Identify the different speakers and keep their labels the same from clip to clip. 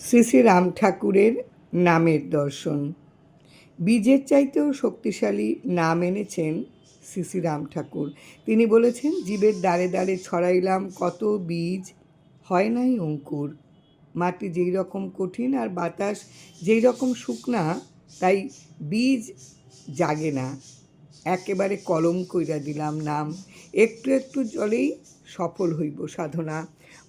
Speaker 1: শ্রী শ্রী রাম ঠাকুরের নামের দর্শন। বীজের চাইতেও শক্তিশালী নাম এনেছেন শ্রী শ্রী রাম ঠাকুর। তিনি বলেছেন, জীবের দ্বারে দ্বারে ছড়াইলাম, কত বীজ, হয় নাই অঙ্কুর। মাটি যেই রকম কঠিন আর বাতাস যেই রকম শুকনা, তাই বীজ জাগে না। একেবারে কলম কইরা দিলাম নাম। একটু একটু জলেই সফল হইব সাধনা।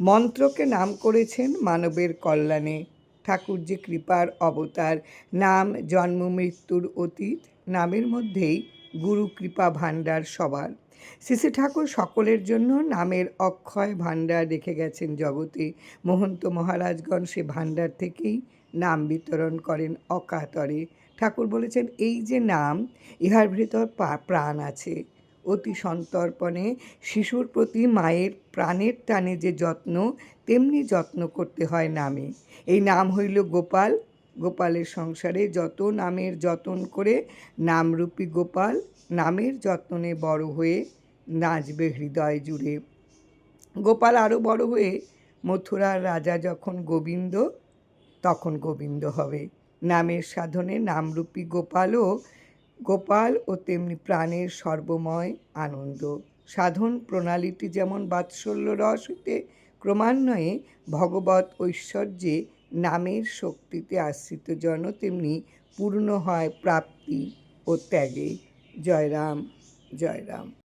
Speaker 1: মন্ত্রকে নাম করেছেন মানবের কল্যাণে। ঠাকুর যে কৃপার অবতার। নাম, জন্ম, মৃত্যুর অতীত। নামের মধ্যেই গুরু কৃপা ভাণ্ডার সবার। শ্রী ঠাকুর সকলের জন্য নামের অক্ষয় ভাণ্ডার রেখে গেছেন জগতে। মহন্ত মহারাজগণ সে ভাণ্ডার থেকেই নাম বিতরণ করেন অকাতরে। ঠাকুর বলেছেন, এই যে নাম, ইহার ভিতর প্রাণ আছে। অতি সন্তর্পণে শিশুর প্রতি মায়ের প্রাণের টানে যে যত্ন, তেমনি যত্ন করতে হয় নামে। এই নাম হইল গোপাল। গোপালের সংসারে যত নামের যতন করে, নামরূপী গোপাল নামের যত্নে বড় হয়ে নাচবে হৃদয় জুড়ে। গোপাল আরও বড় হয়ে মথুরার রাজা যখন গোবিন্দ গোবিন্দ হবে। নামের সাধনে নামরূপী গোপালও, গোপাল ও তেমনি প্রাণের সর্বময় আনন্দ। সাধন প্রণালীটি যেমন বাৎসল্য রস হইতে ক্রমান্বয়ে ভগবত ঐশ্বর্যে নামের শক্তিতে আশ্রিত জন তেমনি পূর্ণ হয় প্রাপ্তি ও ত্যাগে। জয় রাম জয় রাম